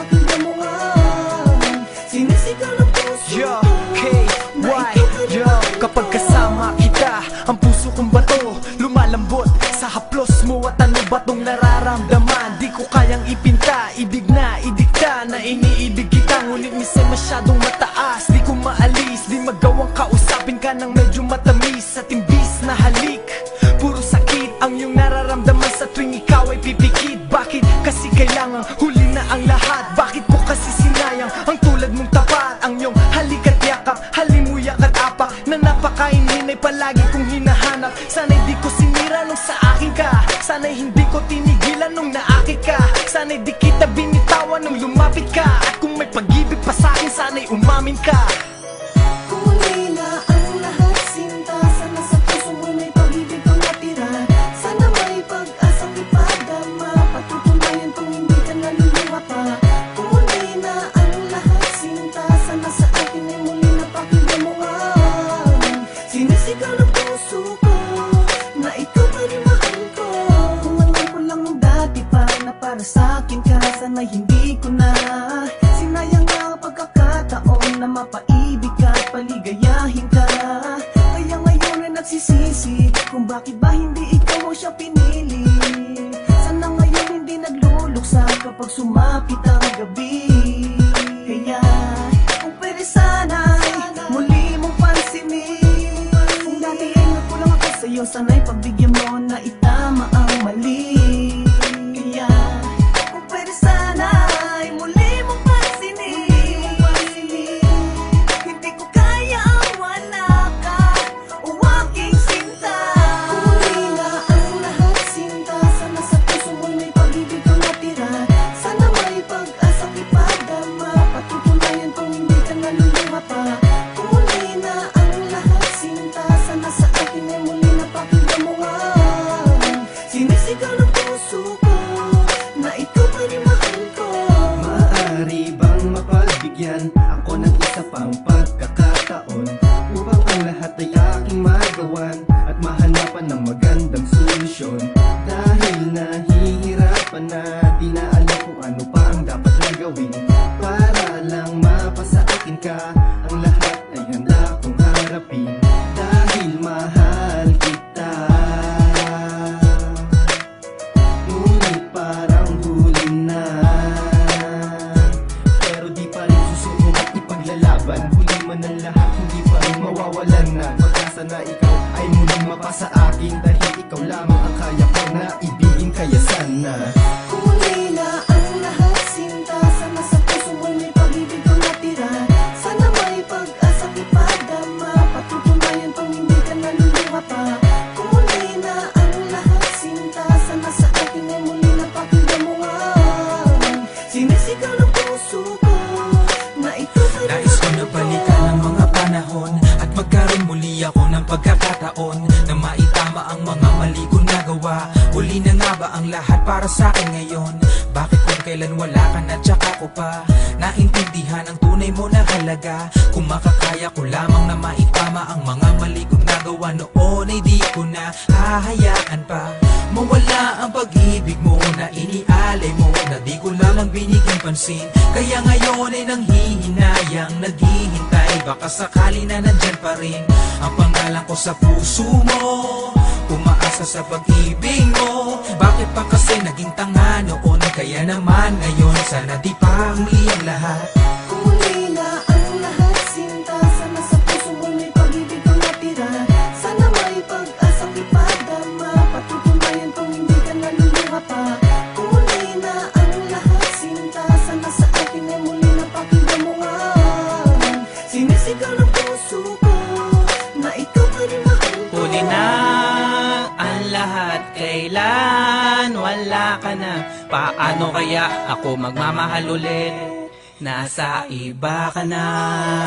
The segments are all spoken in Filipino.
aking damuhan puso Yo, KY, Kapag kasama kita, ang puso kong bato. Lumalambot sa haplos mo at ano nararamdaman? Di ko kayang ipinta, ibig na idikta Na iniibig kita, ngunit minsan masyadong mataas. Di ko maalis, di magawang kausapin ka ng medyo matamis. Sa timba Sana'y di ko sinira nung sa akin ka. Sana'y hindi ko tinigilan nung naakit ka. Sana'y di kita binitawan nung lumapit ka. At kung may pag-ibig pa sa'kin, sana'y umamin ka Na para sa akin ka Sana'y hindi ko na. Sinayang ang pagkakataon Na mapaibig ka at paligayahin ka. Kaya ngayon ay nagsisisi Kung bakit ba hindi ikaw mo siya pinili. Sana ngayon hindi nagluluksa Kapag sumapit ang gabi. Kaya kung pwede sana'y Muli mong pansinin. Kung dati ay nagkulang ako sa'yo Sana'y pagbigyan mo mapagbigyan ako ng isa pang pagkakataon Upang ang lahat ay aking magawan At mahanapan ng magandang solusyon mawawalan na. Pag-asa na ikaw ay muling mapasa akin Dahil ikaw lamang ang kaya ko na ibigin Kaya sana nagawa Uli na nga ba ang lahat para sa akin ngayon? Bakit kung kailan wala ka na tsaka ko pa? Naintindihan ang tunay mo na halaga. Kung makakaya ko lamang na maitama ang mga mali kong nagawa Noon ay di ko na hahayaan pa. Mawala ang pag-ibig mo na inialay mo Na di ko lamang binigyan pansin. Kaya ngayon ay nanghihinayang Naghihintay. Baka sakali na nandyan pa rin Ang pangalan ko sa puso mo Umaasa sa pag-ibig mo. Bakit pa kasi naging tanga noon? Kaya naman ngayon Sana di pa huli ang lahat ka na. Paano kaya ako magmamahal ulit? Nasa iba ka na.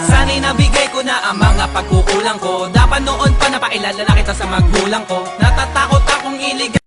Sana'y nabigay ko na ang mga pagkukulang ko. Dapat noon pa napailala na kita sa magulang ko. Natatakot akong ilig